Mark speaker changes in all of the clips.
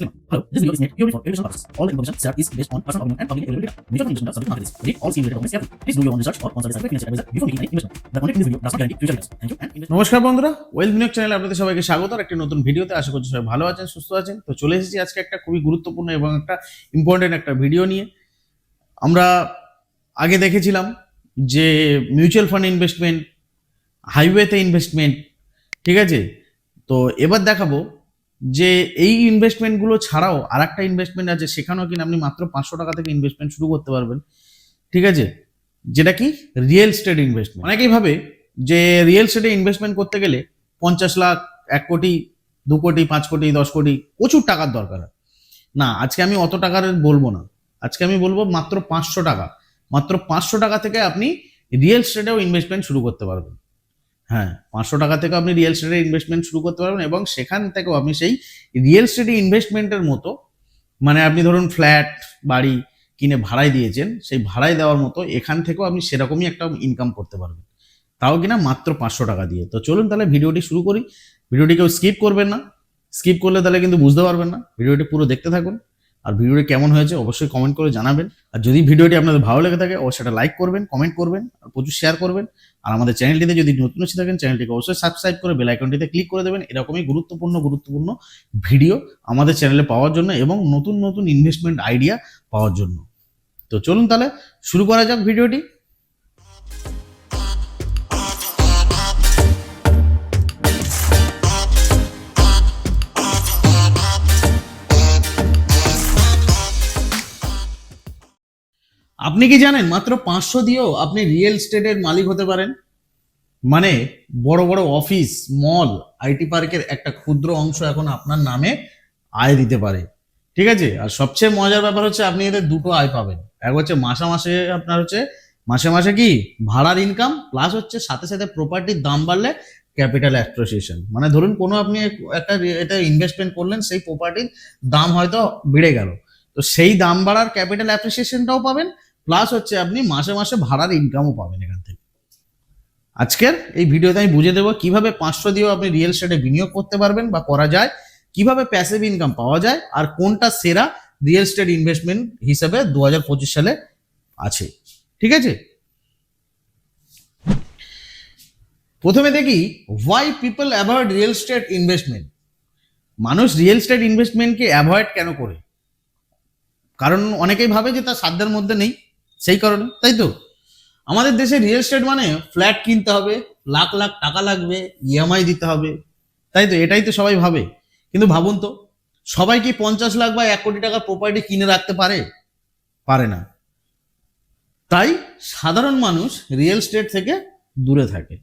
Speaker 1: Hello, this video is made purely for educational purposes. All the information shared is based on personal opinion and publicly available data. Fund investment are subject to market risk. Read all scheme related documents carefully. Please do your own research or consult a certified financial advisor before making any investment. The content in this video does not guarantee future returns. Thank you and invest.
Speaker 2: নমস্কার বন্ধুরা wealth news চ্যানেলে আপনাদের সবাইকে স্বাগত আর একটি নতুন ভিডিওতে আশা করছি সবাই ভালো আছেন সুস্থ আছেন তো চলে এসেছি আজকে একটা খুবই গুরুত্বপূর্ণ এবং একটা ইম্পর্টেন্ট একটা ভিডিও নিয়ে আমরা আগে দেখেছিলাম যে মিউচুয়াল ফান্ড ইনভেস্টমেন্ট হাইওয়েতে ইনভেস্টমেন্ট ঠিক আছে তো এবার দেখাবো যে এই ইনভেস্টমেন্টগুলো ছাড়াও আর একটা ইনভেস্টমেন্ট আছে, সেখানেও কিনা আপনি মাত্র পাঁচশো টাকা থেকে ইনভেস্টমেন্ট শুরু করতে পারবেন। ঠিক আছে? যেটা কি? রিয়েল স্টেট ইনভেস্টমেন্ট অনেকেই ভাবে যে রিয়েল স্টেটে ইনভেস্টমেন্ট করতে গেলে পঞ্চাশ লাখ, এক কোটি, দু কোটি, পাঁচ কোটি, দশ কোটি প্রচুর টাকার দরকার হয়। না, আজকে আমি অত টাকার বলব না। আজকে আমি বলব মাত্র পাঁচশো টাকা। মাত্র পাঁচশো টাকা থেকে আপনি রিয়েল স্টেটেও ইনভেস্টমেন্ট শুরু করতে পারবেন। হ্যাঁ পাঁচশো টাকা থেকে আপনি রিয়েল স্টেটে ইনভেস্টমেন্ট শুরু করতে পারবেন এবং সেখান থেকেও আপনি সেই রিয়েল স্টেটে ইনভেস্টমেন্টের মতো মানে আপনি ধরুন ফ্ল্যাট বাড়ি কিনে ভাড়ায় দিয়েছেন, সেই ভাড়ায় দেওয়ার মতো এখান থেকেও আপনি সেরকমই একটা ইনকাম করতে পারবেন। তাও কিনা মাত্র পাঁচশো টাকা দিয়ে। তো চলুন তাহলে ভিডিওটি শুরু করি। ভিডিওটি কেউ স্কিপ করবেন না। স্কিপ করলে তাহলে কিন্তু বুঝতে পারবেন না। ভিডিওটি পুরো দেখতে থাকুন। আর ভিডিওটি কেমন হয়েছে অবশ্যই কমেন্ট করে জানাবেন। আর যদি ভিডিওটি আপনাদের ভালো লেগে থাকে, অবশ্যই সেটা লাইক করবেন কমেন্ট করবেন, আর প্রচুর শেয়ার করবেন। আর আমাদের চ্যানেলটিতে যদি নতুন এসে থাকেন, চ্যানেলটিকে অবশ্যই সাবস্ক্রাইব করে বেল আইকনটিতে ক্লিক করে দেবেন। এরকমই গুরুত্বপূর্ণ গুরুত্বপূর্ণ ভিডিও আমাদের চ্যানেলে পাওয়ার জন্য এবং নতুন নতুন ইনভেস্টমেন্ট আইডিয়া পাওয়ার জন্য। তো চলুন তাহলে শুরু করা যাক ভিডিওটি আপনি কি জানেন, মাত্র পাঁচশো দিয়েও আপনি রিয়েল স্টেটের মালিক হতে পারেন? মানে বড় বড় অফিস মল আইটি পার্কের একটা ক্ষুদ্র অংশ এখন আপনার নামে আয় দিতে পারে। ঠিক আছে? আর সবচেয়ে মজার ব্যাপার হচ্ছে আপনি এদের দুটো আয় পাবেন। এক হচ্ছে মাসে মাসে আপনার হচ্ছে, মাসে মাসে কি? ভাড়ার ইনকাম প্লাস হচ্ছে সাথে সাথে প্রপার্টির দাম বাড়লে ক্যাপিটাল অ্যাপ্রিসিয়েশন মানে ধরুন কোনো আপনি একটা এটা ইনভেস্টমেন্ট করলেন, সেই প্রপার্টির দাম হয়তো বেড়ে গেল। তো সেই দাম বাড়ার ক্যাপিটাল অ্যাপ্রিসিয়েশনটাও পাবেন প্লাস হচ্ছে আপনি মাসে মাসে ভাড়ার ইনকামও পাবেন এখান থেকে। আজকের এই ভিডিওতে আমি বুঝে দেবো কীভাবে পাঁচশো দিয়েও আপনি রিয়েল স্টেটে বিনিয়োগ করতে পারবেন বা করা যায়, কীভাবে প্যাসিভ ইনকাম পাওয়া যায়, আর কোনটা সেরা রিয়েল স্টেট ইনভেস্টমেন্ট হিসেবে দু হাজার পঁচিশ সালে আছে। ঠিক আছে? প্রথমে দেখি why people avoid real estate investment মানুষ রিয়েল স্টেট ইনভেস্টমেন্টকে অ্যাভয়েড কেন করে? কারণ অনেকেই ভাবে যে তার সাধ্যের মধ্যে নেই। সেই কারণে, তাই তো? আমাদের দেশে রিয়েল স্টেট মানে ফ্ল্যাট কিনতে হবে, লাখ লাখ টাকা লাগবে ইএমআই দিতে হবে, তাই তো? এটাই তো সবাই ভাবে। কিন্তু ভাবুন তো, সবাই কি পঞ্চাশ লাখ বা এক কোটি টাকার প্রপার্টি কিনে রাখতে পারে? পারে না। তাই সাধারণ মানুষ রিয়েল স্টেট থেকে দূরে থাকে।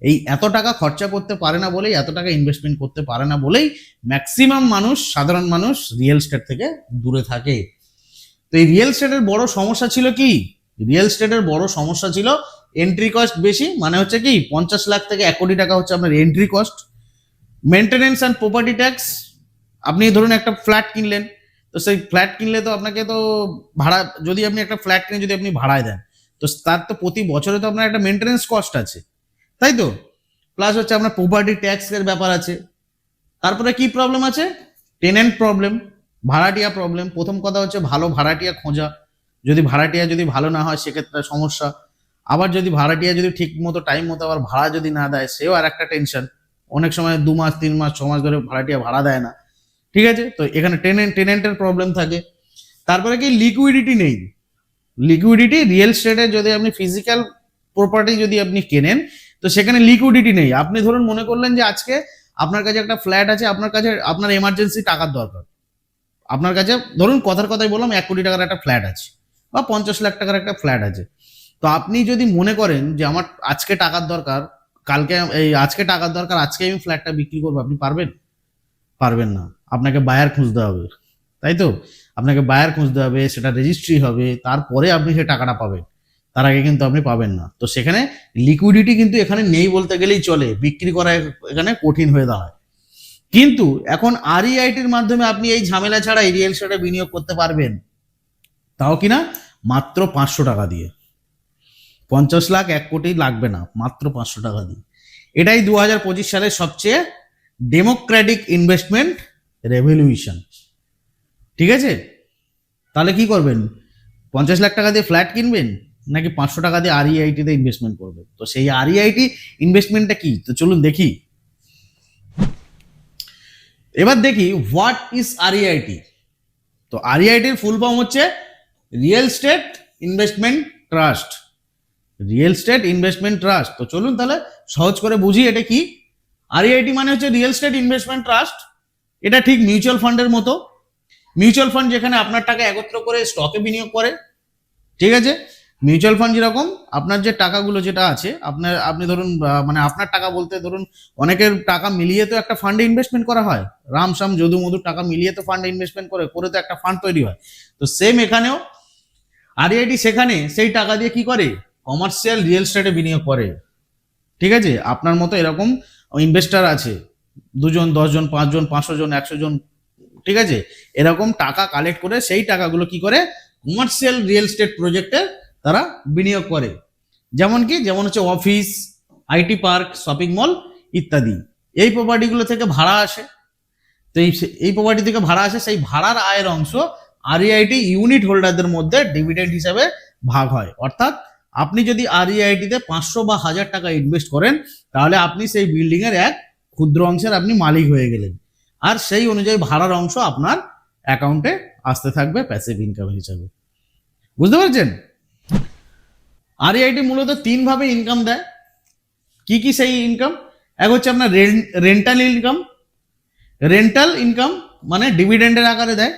Speaker 2: এই এত টাকা খরচা করতে পারে না বলেই, এত টাকা ইনভেস্টমেন্ট করতে পারে না বলেই ম্যাক্সিমাম মানুষ, সাধারণ মানুষ রিয়েল স্টেট থেকে দূরে থাকে। তো এই রিয়েল স্টেটের বড় সমস্যা ছিল কি? রিয়েল স্টেটের বড় সমস্যা ছিল এন্ট্রি কস্ট বেশি মানে হচ্ছে কি, পঞ্চাশ লাখ থেকে এক কোটি টাকা হচ্ছে আপনার entry cost maintenance and property tax আপনি ধরুন একটা ফ্ল্যাট কিনলেন, তো সেই ফ্ল্যাট কিনলে তো আপনাকে তো ভাড়া, যদি আপনি একটা ফ্ল্যাট কিনে যদি আপনি ভাড়ায় দেন, তো তার তো প্রতি বছরে তো আপনার একটা মেনটেনেন্স কস্ট আছে, তাই তো? প্লাস হচ্ছে আপনার প্রপার্টি ট্যাক্সের ব্যাপার আছে, তারপরে কি প্রবলেম আছে? টেনেন্ট প্রবলেম ভাড়াটিয়া প্রবলেম প্রথম কথা হচ্ছে ভালো ভাড়াটিয়া খোঁজা। যদি ভাড়াটিয়া যদি ভালো না হয়, সেক্ষেত্রে সমস্যা। আবার যদি ভাড়াটিয়া যদি ঠিক মতো টাইম মতো আবার ভাড়া যদি না দেয়, সেও আর একটা টেনশন অনেক সময় দু মাস, তিন মাস, ছ মাস ধরে ভাড়াটিয়া ভাড়া দেয় না। ঠিক আছে? তো এখানে টেনেন্ট টেনেন্টের প্রবলেম থাকে। তারপরে কি? লিকুইডিটি নেই। লিকুইডিটি রিয়েল স্টেটে যদি আপনি ফিজিক্যাল প্রপার্টি যদি আপনি কেনেন, তো সেখানে লিকুইডিটি নেই। আপনি ধরুন মনে করলেন যে আজকে আপনার কাছে একটা ফ্ল্যাট আছে, আপনার কাছে, আপনার এমার্জেন্সি টাকার দরকার। আপনার কাছে, ধরুন কথার কথাই বললাম, এক কোটি টাকার একটা ফ্ল্যাট আছে বা পঞ্চাশ লাখ টাকার একটা ফ্ল্যাট আছে। তো আপনি যদি মনে করেন যে আমার আজকে টাকার দরকার, কালকে এই আজকে টাকার দরকার, আজকে আমি ফ্ল্যাটটা বিক্রি করব, আপনি পারবেন? পারবেন না। আপনাকে বায়ার খুঁজতে হবে। তাই তো? আপনাকে বায়ার খুঁজতে হবে, সেটা রেজিস্ট্রি হবে, তারপরে আপনি সে টাকাটা পাবেন। তার আগে কিন্তু আপনি পাবেন না। তো সেখানে লিকুইডিটি কিন্তু এখানে নেই বলতে গেলেই চলে। বিক্রি করা এখানে কঠিন হয়ে দাঁড়ায়। কিন্তু এখন আরইআইটির মাধ্যমে আপনি এই ঝামেলা ছাড়া এই রিয়েল স্টেটে বিনিয়োগ করতে পারবেন। তাও কিনা মাত্র পাঁচশো টাকা দিয়ে। পঞ্চাশ লাখ এক কোটি লাগবে না, মাত্র পাঁচশো টাকা দিয়ে। এটাই দু হাজার পঁচিশ সালের সবচেয়ে ডেমোক্রেটিক ইনভেস্টমেন্ট রেভলিউশন ঠিক আছে? তাহলে কি করবেন? পঞ্চাশ লাখ টাকা দিয়ে ফ্ল্যাট কিনবেন, নাকি পাঁচশো টাকা দিয়ে আর তে ইনভেস্টমেন্ট করবেন? তো সেই আর ইনভেস্টমেন্টটা কি? তো চলুন দেখি। এবার দেখি হোয়াট ইজ আরইআইটি তো আরইআইটির ফুল ফর্ম হচ্ছে real estate investment trust real estate investment trust তো চলুন তাহলে সহজ করে বুঝি এটা কি? আরইআইটি মানে হচ্ছে রিয়েল স্টেট ইনভেস্টমেন্ট ট্রাস্ট এটা ঠিক মিউচুয়াল ফান্ডের মতো। মিউচুয়াল ফান্ড যেখানে আপনার টাকা একত্র করে স্টকে বিনিয়োগ করে। ঠিক আছে? মিউচুয়াল ফান্ড যেরকম, আপনার যে টাকাগুলো যেটা আছে, আপনার, আপনি ধরুন মানে আপনার টাকা বলতে ধরুন, অনেকের টাকা মিলিয়ে তো একটা ফান্ডে ইনভেস্টমেন্ট করা হয়। রাম সাম যদু মধুর টাকা মিলিয়ে তো ফান্ডে ইনভেস্টমেন্ট করে করে তো একটা ফান্ড তৈরি হয়। তো সেম এখানেও আরআইটি সেখানে সেই টাকা দিয়ে কি করে? কমার্শিয়াল রিয়েল স্টেটে বিনিয়োগ করে। ঠিক আছে? আপনার মতো এরকম ইনভেস্টার আছে। দুজন, দশজন, পাঁচজন পাঁচশো জন একশো জন ঠিক আছে? এরকম টাকা কালেক্ট করে সেই টাকাগুলো কি করে? কমার্শিয়াল রিয়েল স্টেট প্রজেক্টে তারা বিনিয়োগ করে। যেমন কি, যেমন হচ্ছে office IT park shopping mall ইত্যাদি। এই প্রপার্টিগুলো থেকে ভাড়া আসে। তো এই এই প্রপার্টি থেকে ভাড়া আসে, সেই ভাড়ার আয়ের অংশ আরইআইটি ইউনিট হোল্ডারদের মধ্যে ডিভিডেন্ড হিসাবে ভাগ হয়। অর্থাৎ আপনি যদি আরইআইটিতে পাঁচশো বা হাজার টাকা ইনভেস্ট করেন, তাহলে আপনি সেই বিল্ডিং এর এক ক্ষুদ্র অংশের আপনি মালিক হয়ে গেলেন। আর সেই অনুযায়ী ভাড়ার অংশ আপনার অ্যাকাউন্টে আসতে থাকবে প্যাসিভ ইনকাম হিসাবে। বুঝতে পারছেন? আরইআইটি মূলত তিন ভাবে ইনকাম দেয়। কি কি সেই ইনকাম এক হচ্ছে আপনার রেন্টাল ইনকাম রেন্টাল ইনকাম মানে ডিভিডেন্ডের আকারে দেয়।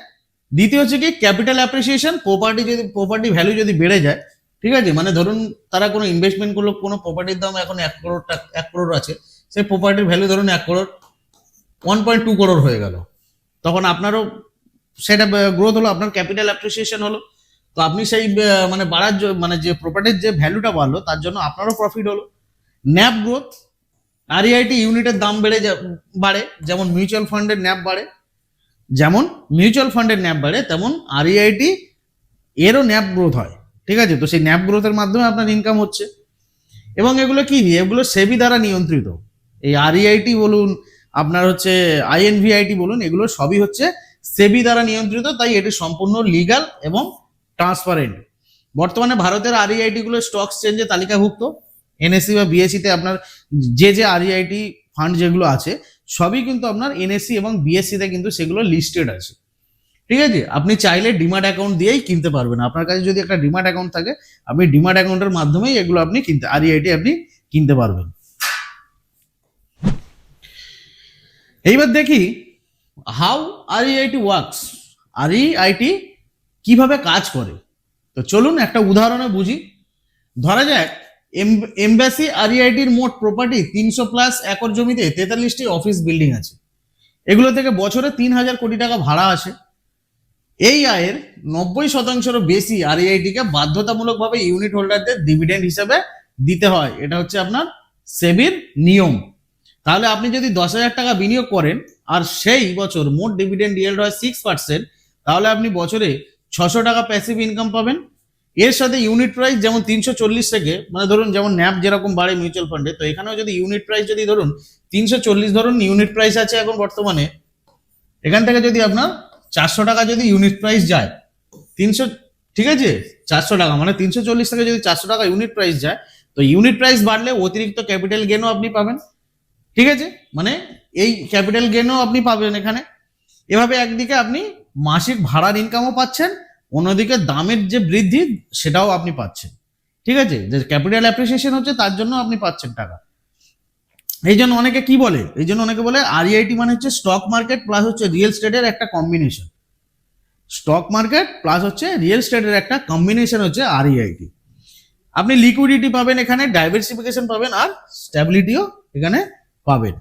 Speaker 2: দ্বিতীয় হচ্ছে কি ক্যাপিটাল অ্যাপ্রিসিয়েশন প্রপার্টি যদি প্রপার্টি ভ্যালু যদি বেড়ে যায়, ঠিক আছে? মানে ধরুন তারা কোনো ইনভেস্টমেন্ট করল, কোনো প্রপার্টির দাম এখন এক করোড় এক করোড় আছে। সেই প্রপার্টির ভ্যালু ধরুন এক crore one point two crore হয়ে গেল। তখন আপনারও সেটা গ্রোথ হলো, আপনার ক্যাপিটাল অ্যাপ্রিসিয়েশন হলো। তো আপনি সেই মানে বাড়ার মানে যে প্রপার্টির যে ভ্যালুটা বাড়লো, তার জন্য আপনারও প্রফিট হলো। ন্যাপ গ্রোথ আরইআইটি ইউনিটের দাম বেড়ে বাড়ে, যেমন মিউচুয়াল ফান্ডের ন্যাপ বাড়ে, যেমন মিউচুয়াল ফান্ডের ন্যাপ বাড়ে, তেমন আরইআইটি এরও ন্যাপ গ্রোথ হয়। ঠিক আছে? তো সেই ন্যাপ গ্রোথের মাধ্যমে আপনার ইনকাম হচ্ছে। এবং এগুলো কি এগুলো সেবি দ্বারা নিয়ন্ত্রিত। এই আরইআইটি বলুন, আপনার হচ্ছে আইএনভিআইটি বলুন, এগুলো সবই হচ্ছে সেবি দ্বারা নিয়ন্ত্রিত, তাই এটি সম্পূর্ণ লিগাল এবং ট্রান্সপারেন্ট বর্তমানে ভারতের আরইআইটি গুলো স্টক এক্সচেঞ্জে তালিকাভুক্ত। এনএসসি বা বিএসসি তে আপনার যে যে আরইআইটি ফান্ড যেগুলো আছে, সবই কিন্তু আপনার এনএসসি এবং বিএসসি তে কিন্তু সেগুলো লিস্টেড আছে। ঠিক আছে? আপনি চাইলে ডিমার্ট অ্যাকাউন্ট দিয়েই কিনতে পারবেন। আপনার কাছে যদি একটা ডিমার্ট অ্যাকাউন্ট থাকে, আপনি ডিমার্ট অ্যাকাউন্টের মাধ্যমেই এগুলো আপনি কিনতে আরইআইটি আপনি কিনতে পারবেন। এইবার দেখি হাউ আরইআইটি ওয়ার্কস আরইআইটি কীভাবে কাজ করে? তো চলুন একটা উদাহরণে বুঝি। ধরা যাক এমবাসি আরইআইটির মোট প্রপার্টি তিনশো প্লাস একর জমিতে তেতাল্লিশটি অফিস বিল্ডিং আছে। এগুলো থেকে বছরে তিন হাজার কোটি টাকা ভাড়া আসে। এই আয়ের নব্বই শতাংশেরও বেশি আরইআইটিকে বাধ্যতামূলকভাবে ইউনিট হোল্ডারদের ডিভিডেন্ড হিসেবে দিতে হয়। এটা হচ্ছে আপনার সেবির নিয়ম। তাহলে আপনি যদি দশ হাজার টাকা বিনিয়োগ করেন, আর সেই বছর মোট ডিভিডেন্ড ইয়েল্ড হয় সিক্স পার্সেন্ট তাহলে আপনি বছরে ছশো টাকা প্যাসিভ ইনকাম পাবেন। এর সাথে ইউনিট প্রাইস যেমন তিনশো চল্লিশ থেকে মানে ধরুন যেমন ন্যাপ যেরকম বাড়ে মিউচুয়াল ফান্ডে তো এখানেও যদি ইউনিট প্রাইস যদি ধরুন তিনশো চল্লিশ ধরুন ইউনিট প্রাইস আছে এখন বর্তমানে। এখান থেকে যদি আপনার চারশো টাকা যদি ইউনিট প্রাইস যায়, তিনশো, ঠিক আছে? চারশো টাকা মানে তিনশো চল্লিশ থেকে যদি চারশো টাকা ইউনিট প্রাইস যায়, তো ইউনিট প্রাইস বাড়লে অতিরিক্ত ক্যাপিটাল গেনও আপনি পাবেন। ঠিক আছে? মানে এই ক্যাপিটাল গেনও আপনি পাবেন এখানে। এভাবে একদিকে আপনি মাসিক ভাড়ার ইনকামও পাচ্ছেন, অন্যদিকে দামের যে বৃদ্ধি, সেটাও আপনি পাচ্ছেন। ঠিক আছে? যে ক্যাপিটাল অ্যাপ্রিসিয়েশন হচ্ছে, তার জন্য আপনি পাচ্ছেন টাকা। এই জন্য অনেকে কি বলে? এই জন্য অনেকে বলে আরইআইটি মানে হচ্ছে স্টক মার্কেট প্লাস হচ্ছে রিয়েল স্টেটের একটা কম্বিনেশন স্টক মার্কেট প্লাস হচ্ছে রিয়েল স্টেটের একটা কম্বিনেশন হচ্ছে আরইআইটি আপনি লিকুইডিটি পাবেন এখানে ডাইভার্সিফিকেশন পাবেন, আর স্ট্যাবিলিটিও এখানে পাবেন।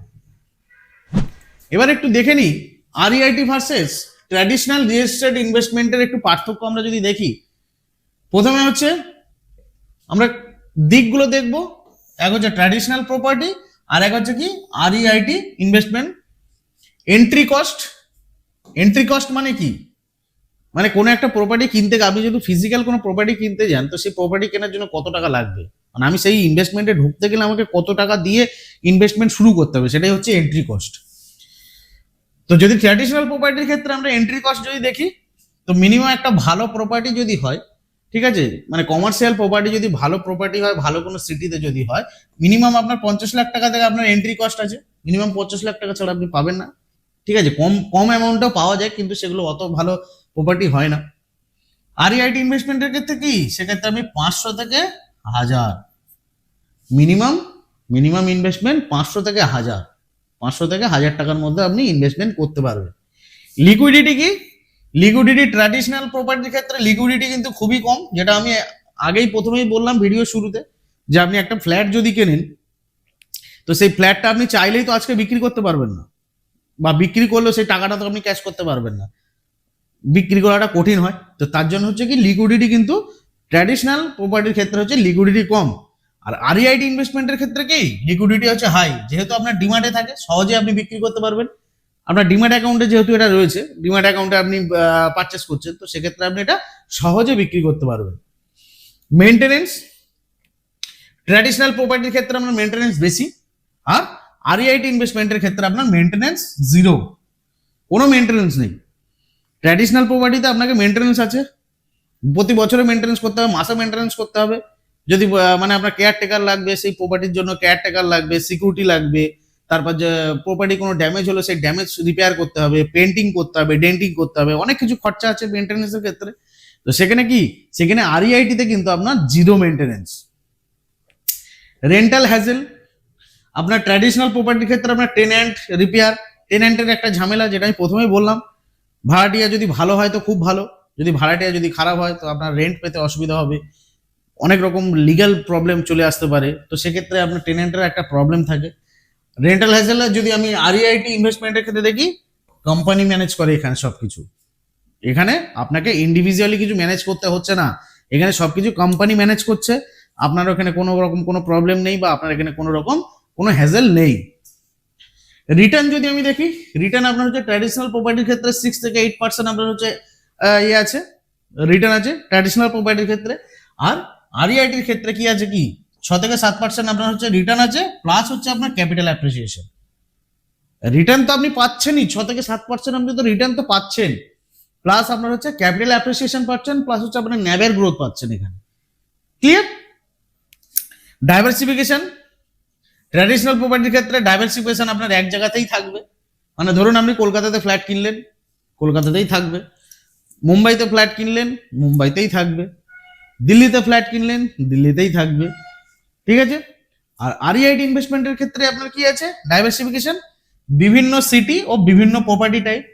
Speaker 2: এবার একটু দেখে নিই আরইআইটি ভার্সেস ট্র্যাডিশনাল এস্টেট ইনভেস্টমেন্টের একটু পার্থক্য আমরা যদি দেখি, প্রথমে হচ্ছে আমরা দিকগুলো দেখব, এক হচ্ছে ট্র্যাডিশনাল প্রপার্টি আর এক হচ্ছে কি REIT investment entry cost entry cost মানে কি? মানে কোনো একটা প্রপার্টি কিনতে আপনি যদি ফিজিক্যাল কোনো প্রপার্টি কিনতে যান, তো সেই প্রপার্টি কেনার জন্য কত টাকা লাগবে? মানে আমি সেই ইনভেস্টমেন্টে ঢুকতে গেলে আমাকে কত টাকা দিয়ে ইনভেস্টমেন্ট শুরু করতে হবে? সেটাই হচ্ছে এন্ট্রি কস্ট তো যদি ট্র্যাডিশনাল প্রপার্টির ক্ষেত্রে আমরা এন্ট্রি কস্ট যদি দেখি, তো মিনিমাম একটা ভালো প্রপার্টি যদি হয়, ঠিক আছে? মানে কমার্শিয়াল প্রপার্টি যদি ভালো প্রপার্টি হয়, ভালো কোনো সিটিতে যদি হয় মিনিমাম আপনার পঞ্চাশ লাখ টাকা থেকে আপনার এন্ট্রি কস্ট আছে। মিনিমাম পঞ্চাশ লাখ টাকা ছাড়া আপনি পাবেন না। ঠিক আছে? কম কম অ্যামাউন্টও পাওয়া যায়, কিন্তু সেগুলো অত ভালো প্রপার্টি হয় না। আর আইটি ইনভেস্টমেন্টের ক্ষেত্রে কি? সেক্ষেত্রে আপনি পাঁচশো থেকে হাজার। মিনিমাম মিনিমাম ইনভেস্টমেন্ট পাঁচশো থেকে হাজার। পাঁচশো থেকে হাজার টাকার মধ্যে আপনি ইনভেস্টমেন্ট করতে পারবেন। লিকুইডিটি কি? লিকুইডিটি ট্র্যাডিশনাল প্রপার্টির ক্ষেত্রে লিকুইডিটি কিন্তু খুবই কম, যেটা আমি আগেই প্রথমেই বললাম ভিডিও শুরুতে, যে আপনি একটা ফ্ল্যাট যদি কেনেন, তো সেই ফ্ল্যাটটা আপনি চাইলেই তো আজকে বিক্রি করতে পারবেন না। বা বিক্রি করলেও সেই টাকাটা তো আপনি ক্যাশ করতে পারবেন না। বিক্রি করাটা কঠিন হয়, তো তার জন্য হচ্ছে কি লিকুইডিটি কিন্তু ট্র্যাডিশনাল প্রপার্টির ক্ষেত্রে হচ্ছে লিকুইডিটি কম। আর আরইআইটি ইনভেস্টমেন্টের ক্ষেত্রে কি? লিকুইডিটি হচ্ছে হাই যেহেতু আপনার ডিমান্ডে থাকে সহজে আপনি বিক্রি করতে পারবেন। আপনার ডিমান্ড অ্যাকাউন্টে যেহেতু এটা রয়েছে ডিমান্ড অ্যাকাউন্টে আপনি পারচেস করছেন, তো সেক্ষেত্রে আপনি এটা সহজে বিক্রি করতে পারবেন। মেনটেনেন্স ট্র্যাডিশনাল প্রপার্টির ক্ষেত্রে আপনার মেনটেনেন্স বেশি। আর আরইআইটি ইনভেস্টমেন্টের ক্ষেত্রে আপনার মেনটেনেন্স জিরো কোনো মেনটেনেন্স নেই। ট্র্যাডিশনাল প্রপার্টিতে আপনাকে মেনটেনেন্স আছে। প্রতি বছরে মেনটেনেন্স করতে হবে, মাসে মেনটেনেন্স করতে হবে। যদি মানে আপনার কেয়ার টেকার লাগবে, সেই প্রপার্টির জন্য কেয়ার টেকার লাগবে সিকিউরিটি লাগবে, তারপর যে প্রপার্টি কোনো ড্যামেজ হলো সেই ড্যামেজ রিপেয়ার করতে হবে পেন্টিং করতে হবে ডেন্টিং করতে হবে, অনেক কিছু খরচা আছে মেনটেনেন্সের ক্ষেত্রে। তো সেখানে কি? সেখানে আরইআইটিতে কিন্তু আপনার জিরো মেনটেনেন্স রেন্টাল হ্যাজেল আপনার ট্র্যাডিশনাল প্রপার্টির ক্ষেত্রে আপনার টেন্যান্ট রিপেয়ার টেন্যান্টের একটা ঝামেলা যেটা আমি প্রথমেই বললাম। ভাড়াটিয়া যদি ভালো হয় তো খুব ভালো, যদি ভাড়াটিয়া যদি খারাপ হয় তো আপনার রেন্ট পেতে অসুবিধা হবে। অনেক রকম লিগ্যাল প্রবলেম চলে আসতে পারে। তো সেক্ষেত্রে আপনার টেনেন্টের একটা প্রবলেম থাকে। রেন্টাল হ্যাজেল যদি আমি আরইআইটি ইনভেস্টমেন্টের ক্ষেত্রে দেখি কোম্পানি ম্যানেজ করে এখানে সবকিছু। এখানে আপনাকে ইন্ডিভিজুয়ালি কিছু ম্যানেজ করতে হচ্ছে না। এখানে সবকিছু কোম্পানি ম্যানেজ করছে। আপনার ওখানে কোনো রকম কোনো প্রবলেম নেই বা আপনার এখানে কোনো রকম কোনো হ্যাজেল নেই। রিটার্ন যদি আমি দেখি রিটার্ন আপনার হচ্ছে ট্র্যাডিশনাল প্রপার্টির ক্ষেত্রে সিক্স থেকে এইট পার্সেন্ট আপনার হচ্ছে ইয়ে আছে। রিটার্ন আছে ট্র্যাডিশনাল প্রপার্টির ক্ষেত্রে। আর আরইআইটির ক্ষেত্রে কি আছে কি? ছ থেকে সাত পার্সেন্ট আপনার হচ্ছে রিটার্ন আছে প্লাস হচ্ছে আপনার ক্যাপিটাল অ্যাপ্রিসিয়েশন রিটার্ন তো আপনি পাচ্ছেনই, ছ থেকে সাত পার্সেন্ট আপনি তো রিটার্ন তো পাচ্ছেন। প্লাস আপনার হচ্ছে ক্যাপিটাল অ্যাপ্রিসিয়েশন পাচ্ছেন প্লাস হচ্ছে আপনার ন্যাবের গ্রোথ পাচ্ছেন এখানে। ক্লিয়ার ডাইভার্সিফিকেশন ট্র্যাডিশনাল প্রপার্টির ক্ষেত্রে ডাইভার্সিফিকেশন আপনার এক জায়গাতেই থাকবে। মানে ধরুন আপনি কলকাতাতে ফ্ল্যাট কিনলেন, কলকাতাতেই থাকবে। মুম্বাইতে ফ্ল্যাট কিনলেন, মুম্বাইতেই থাকবে। দিল্লিতে ফ্ল্যাট কিনলেন, দিল্লিতেই থাকবে। ঠিক আছে? আর আরইআইটি ইনভেস্টমেন্টের ক্ষেত্রে আপনার কি আছে? ডাইভার্সিফিকেশন বিভিন্ন সিটি ও বিভিন্ন প্রপার্টি টাইপ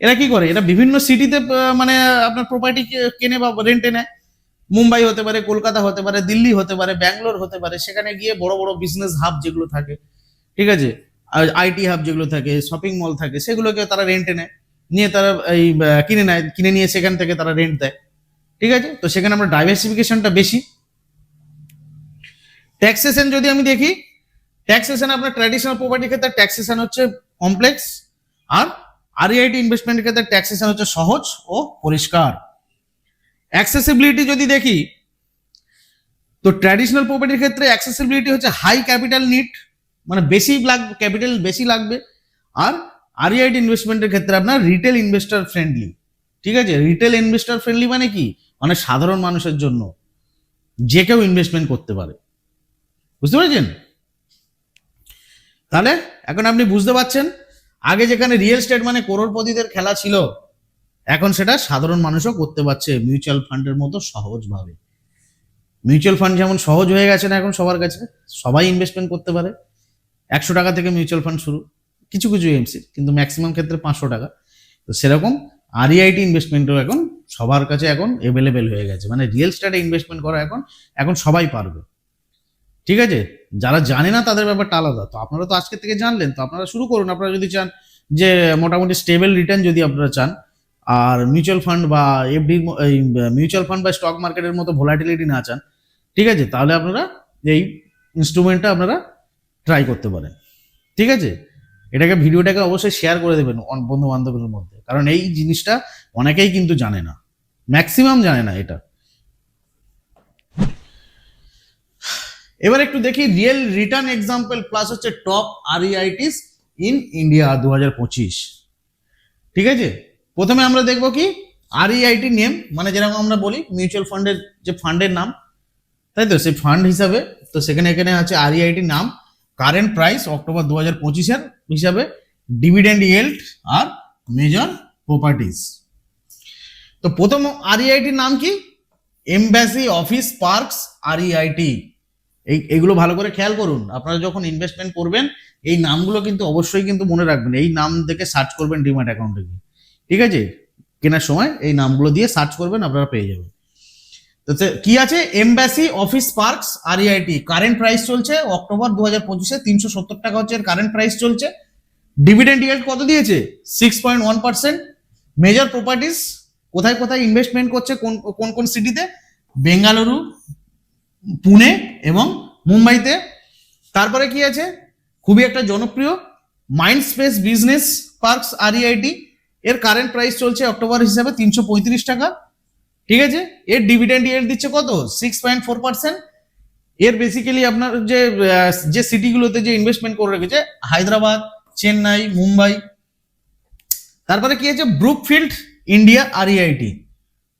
Speaker 2: এরা কি করে? এরা বিভিন্ন সিটিতে মানে আপনার প্রপার্টি কেনে বা রেন্টে নেয়। মুম্বাই হতে পারে, কলকাতা হতে পারে, দিল্লি হতে পারে, ব্যাঙ্গালোর হতে পারে, সেখানে গিয়ে বড় বড় বিজনেস হাব যেগুলো থাকে। ঠিক আছে? আইটি হাব যেগুলো থাকে শপিং মল থাকে সেগুলোকে তারা রেন্টে নেয়। নিয়ে তারা এই কিনে নেয়, কিনে নিয়ে সেখান থেকে তারা রেন্ট দেয়। ঠিক আছে? তো সেখানে আমরা ডাইভার্সিফিকেশনটা বেশি। ট্যাক্সেশন যদি আমি দেখি ট্যাক্সেশন আপনার ট্র্যাডিশনাল প্রপার্টির ক্ষেত্রে ট্যাক্সেশন হচ্ছে কমপ্লেক্স আর আরইআইটি ইনভেস্টমেন্টের ক্ষেত্রে ট্যাক্সেশন হচ্ছে সহজ ও পরিষ্কার। অ্যাক্সেসিবিলিটি যদি দেখি, তো ট্র্যাডিশনাল প্রপার্টির ক্ষেত্রে অ্যাক্সেসিবিলিটি হচ্ছে হাই ক্যাপিটাল নিড মানে বেশি লাগবে ক্যাপিটাল বেশি লাগবে। আর আরইআইটি ইনভেস্টমেন্টের ক্ষেত্রে আপনার রিটেল ইনভেস্টর ফ্রেন্ডলি ঠিক আছে? রিটেল ইনভেস্টর ফ্রেন্ডলি মানে কি? মানে সাধারণ মানুষের জন্য। যে কেউ ইনভেস্টমেন্ট করতে পারে। বুঝতে পেরেছেন? তাহলে এখন আপনি বুঝতে পারছেন? আগে যেখানে রিয়েল স্টেট মানে করোড়পতিদের খেলা ছিল, এখন সেটা সাধারণ মানুষও করতে পারছে মিউচুয়াল ফান্ডের মতো সহজভাবে। মিউচুয়াল ফান্ড যেমন সহজ হয়ে গেছে না এখন সবার কাছে, সবাই ইনভেস্টমেন্ট করতে পারে। একশো টাকা থেকে মিউচুয়াল ফান্ড শুরু, কিছু কিছু এমসি কিন্তু ম্যাক্সিমাম ক্ষেত্রে পাঁচশো টাকা। তো সেরকম আরইআইটি ইনভেস্টমেন্টও এখন সবার কাছে এখন এভেলেবেল হয়ে গেছে। মানে রিয়েল স্টেটে ইনভেস্টমেন্ট করা এখন এখন সবাই পারবে। ঠিক আছে? যারা জানে না তাদের ব্যাপারটা আলাদা। তো আপনারা তো আজকে থেকে জানলেন, তো আপনারা শুরু করুন। আপনারা যদি চান যে মোটামুটি স্টেবল রিটার্ন যদি আপনারা চান, আর মিউচুয়াল ফান্ড বা এফডি মিউচুয়াল ফান্ড বা স্টক মার্কেটের মতো ভোলাটিলিটি না চান, ঠিক আছে? তাহলে আপনারা এই ইনস্ট্রুমেন্টটা আপনারা ট্রাই করতে পারেন। ঠিক আছে? এটাকে, ভিডিওটাকে অবশ্যই শেয়ার করে দেবেন বন্ধু বান্ধবের মধ্যে। কারণ এই জিনিসটা অনেকেই কিন্তু জানে না। ম্যাক্সিমাম জানে না এটা। এবার একটু দেখি রিয়েল রিটার্ন এক্সাম্পল প্লাস হচ্ছে টপ আরইআইটিস ইন ইন্ডিয়া দু ঠিক আছে? প্রথমে আমরা দেখব কি? আরইআইটি নেম মানে যেরকম আমরা বলি মিউচুয়াল ফান্ডের যে ফান্ডের নাম, তাই তো? সেই ফান্ড হিসাবে, তো সেখানে এখানে আছে আরইআইটি নাম। কারেন্ট প্রাইস অক্টোবর দু হাজার পঁচিশের হিসাবে ডিভিডেন্ড ইয়েল্ড আর মেজর প্রপার্টিজ তো প্রথম আরইআইটির নাম কি? এমব্যাসি অফিস পার্কস আরইআইটি এই, এগুলো ভালো করে খেয়াল করুন। আপনারা যখন ইনভেস্টমেন্ট করবেন, এই নামগুলো কিন্তু অবশ্যই কিন্তু মনে রাখবেন। এই নাম দেখে সার্চ করবেন ডিমার্ট অ্যাকাউন্টে ঠিক আছে? কেনার সময় এই নামগুলো দিয়ে সার্চ করবেন, আপনারা পেয়ে যাবেন। কি আছে? Embassy office parks REIT current price চলছে অক্টোবর দু হাজার পঁচিশে, তিনশো সত্তর টাকা হচ্ছে কারেন্ট প্রাইস চলছে। ডিভিডেন্ড ইয়েল্ড কত দিয়েছে? Six point one percent major properties কোথায় কোথায় ইনভেস্টমেন্ট করছে, কোন কোন কোন সিটিতে বেঙ্গালুরু পুনে এবং মুম্বাইতে তারপরে কি আছে? খুবই একটা জনপ্রিয় mind space business parks REIT এর কারেন্ট প্রাইস চলছে অক্টোবর হিসাবে তিনশো পঁয়ত্রিশ টাকা। ঠিক আছে? এর ডিভিডেন্ড ইয়েল্ড দিচ্ছে কত? সিক্স পয়েন্ট ফোর পার্সেন্ট এর বেসিক্যালি আপনার যে যে সিটিগুলোতে যে ইনভেস্টমেন্ট করে রেখেছে, হায়দ্রাবাদ, চেন্নাই, মুম্বাই। তারপরে কি আছে? Brookfield India REIT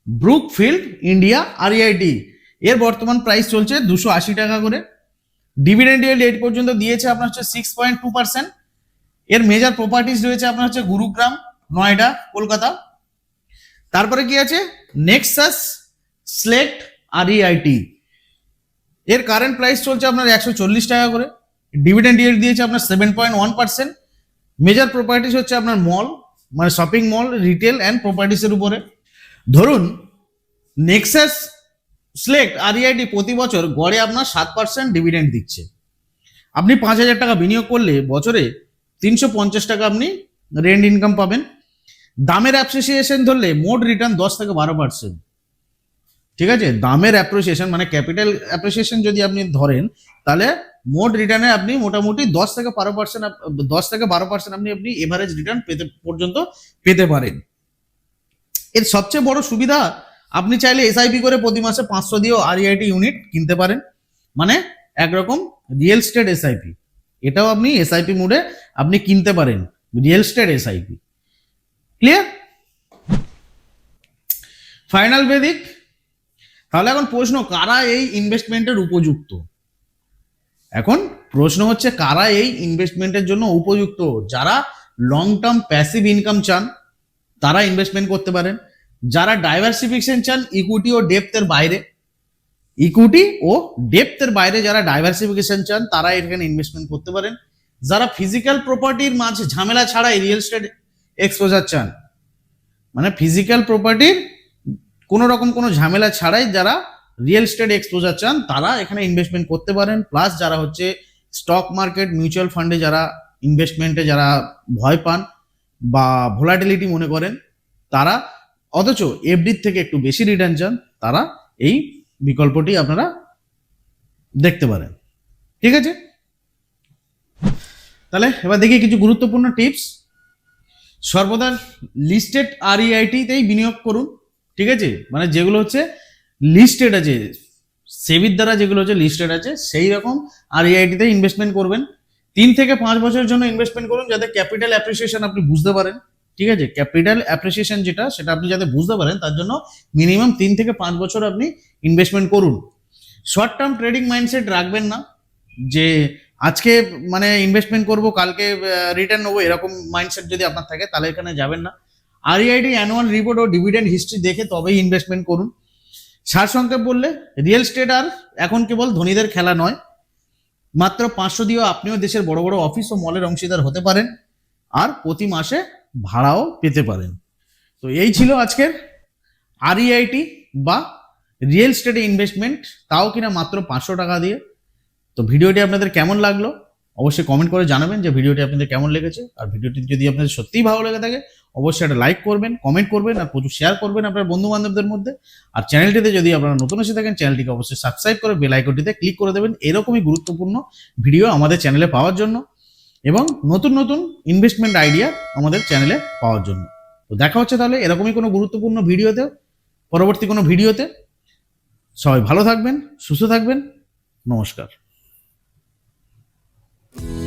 Speaker 2: Brookfield India REIT এর বর্তমান প্রাইস চলছে দুশো আশি টাকা করে। ডিভিডেন্ড ইয়েল্ড এইট পর্যন্ত দিয়েছে আপনার হচ্ছে সিক্স পয়েন্ট টু পার্সেন্ট এর মেজর প্রপার্টিজ রয়েছে আপনার হচ্ছে গুরুগ্রাম, নয়ডা, কলকাতা। তারপরে কি আছে? নেক্সাস স্লেট আর ইআইটি এর কারেন্ট প্রাইস চলছে আপনার একশো চল্লিশ টাকা করে। ডিভিডেন্ড ইয়েল্ড দিয়েছে আপনার seven point one percent major properties হচ্ছে আপনার মল মানে শপিং মল রিটেল অ্যান্ড প্রপার্টিসের উপরে। ধরুন নেক্সাস সিলেক্ট আরইআইটি প্রতি বছর গড়ে আপনার সাত পার্সেন্ট ডিভিডেন্ড দিচ্ছে। আপনি পাঁচ হাজার টাকা বিনিয়োগ করলে বছরে তিনশো পঞ্চাশ টাকা আপনি রেন্ট ইনকাম পাবেন। দামের অ্যাপ্রিসিয়েশন ধরলে মোট রিটার্ন দশ থেকে বারো পার্সেন্ট ঠিক আছে? দামের অ্যাপ্রিসিয়েশন মানে ক্যাপিটাল অ্যাপ্রিসিয়েশন যদি আপনি ধরেন, তাহলে মোট রিটার্নে আপনি মোটামুটি দশ থেকে বারো পার্সেন্ট দশ থেকে বারো পার্সেন্ট আপনি আপনি এভারেজ রিটার্ন পেতে, পর্যন্ত পেতে পারেন। এর সবচেয়ে বড় সুবিধা, আপনি চাইলে এসআইপি করে প্রতি মাসে পাঁচশো দিয়েও আরইআইটি ইউনিট কিনতে পারেন। মানে একরকম রিয়েল স্টেট এসআইপি এটাও আপনি এসআইপি মোডে আপনি কিনতে পারেন। Real estate SIP clear final verdict তাহলে এখন প্রশ্ন, কারা এই ইনভেস্টমেন্টের উপযুক্ত? এখন প্রশ্ন হচ্ছে, কারা এই ইনভেস্টমেন্টের জন্য উপযুক্ত? যারা লং টার্ম প্যাসিভ ইনকাম চান, তারা ইনভেস্টমেন্ট করতে পারেন। যারা ডাইভার্সিফিকেশন চান ইকুইটি ও ডেপথের বাইরে। ইকুইটি ও ডেপথের বাইরে যারা ডাইভার্সিফিকেশন চান, তারা এখানে ইনভেস্টমেন্ট করতে পারেন। যারা ফিজিক্যাল প্রপার্টির মাঝে ঝামেলা ছাড়াই রিয়েল এস্টেট এক্সপোজার চান। মানে ফিজিক্যাল প্রপার্টির কোনো রকম কোনো ঝামেলা ছাড়াই যারা রিয়েল এস্টেট এক্সপোজার চান, তারা এখানে ইনভেস্টমেন্ট করতে পারেন। প্লাস যারা হচ্ছে স্টক মার্কেট মিউচুয়াল ফান্ডে যারা ইনভেস্টমেন্টে যারা ভয় পান বা ভোলাটিলিটি মনে করেন, তারা অথচ এফডির থেকে একটু বেশি রিটার্ন চান, তারা এই বিকল্পটি আপনারা দেখতে পারেন। ঠিক আছে? তাহলে এবার দেখি কিছু গুরুত্বপূর্ণ টিপস সর্বদা লিস্টেড আরইআইটিতেই বিনিয়োগ করুন, ঠিক আছে? মানে যেগুলো হচ্ছে লিস্টেড আছে, সেবির দ্বারা যেগুলো হচ্ছে লিস্টেড আছে, সেই রকম আরইআইটিতে ইনভেস্টমেন্ট করবেন। তিন থেকে পাঁচ বছরের জন্য ইনভেস্টমেন্ট করুন যাতে ক্যাপিটাল অ্যাপ্রিসিয়েশন আপনি বুঝতে পারেন, ঠিক আছে? ক্যাপিটাল অ্যাপ্রিসিয়েশন যেটা, সেটা আপনি যাতে বুঝতে পারেন, তার জন্য মিনিমাম তিন থেকে পাঁচ বছর আপনি ইনভেস্টমেন্ট করুন। শর্ট টার্ম ট্রেডিং মাইন্ডসেট রাখবেন না, যে আজকে মানে ইনভেস্টমেন্ট করব, কালকে রিটার্ন নেব, এরকম মাইন্ডসেট যদি আপনার থাকে, তাহলে এখানে যাবেন না। আরইআইডি অ্যানুয়াল রিপোর্ট ও ডিভিডেন্ড হিস্ট্রি দেখে তবেই ইনভেস্টমেন্ট করুন। সারসংক্ষেপ বললে রিয়েল স্টেট আর এখন কেবল ধনীদের খেলা নয়, মাত্র পাঁচশো দিয়েও আপনিও দেশের বড় বড় অফিস ও মলের অংশীদার হতে পারেন, আর প্রতি মাসে ভাড়াও পেতে পারেন। তো এই ছিল আজকের আরইআইটি বা রিয়েল স্টেটে ইনভেস্টমেন্ট তাও কিনা মাত্র পাঁচশো টাকা দিয়ে। তো ভিডিওটি আপনাদের কেমন লাগল? অবশ্যই কমেন্ট করে জানাবেন যে ভিডিওটি আপনাদের কেমন লেগেছে। আর ভিডিওটি যদি আপনাদের সত্যিই ভালো লেগে থাকে, অবশ্যই একটা লাইক করবেন কমেন্ট করবেন, আর প্রচুর শেয়ার করবেন আপনার বন্ধু বান্ধবদের মধ্যে। আর চ্যানেলটিতে যদি আপনারা নতুন এসে থাকেন চ্যানেলটিকে অবশ্যই সাবস্ক্রাইব করে বেল ক্লিক করে দেবেন। এরকমই গুরুত্বপূর্ণ ভিডিও আমাদের চ্যানেলে পাওয়ার জন্য এবং নতুন নতুন ইনভেস্টমেন্ট আইডিয়া আমাদের চ্যানেলে পাওয়ার জন্য। তো দেখা হচ্ছে তাহলে এরকমই কোনো গুরুত্বপূর্ণ ভিডিওতে, পরবর্তী কোনো ভিডিওতে। সবাই ভালো থাকবেন, সুস্থ থাকবেন। নমস্কার। Thank you.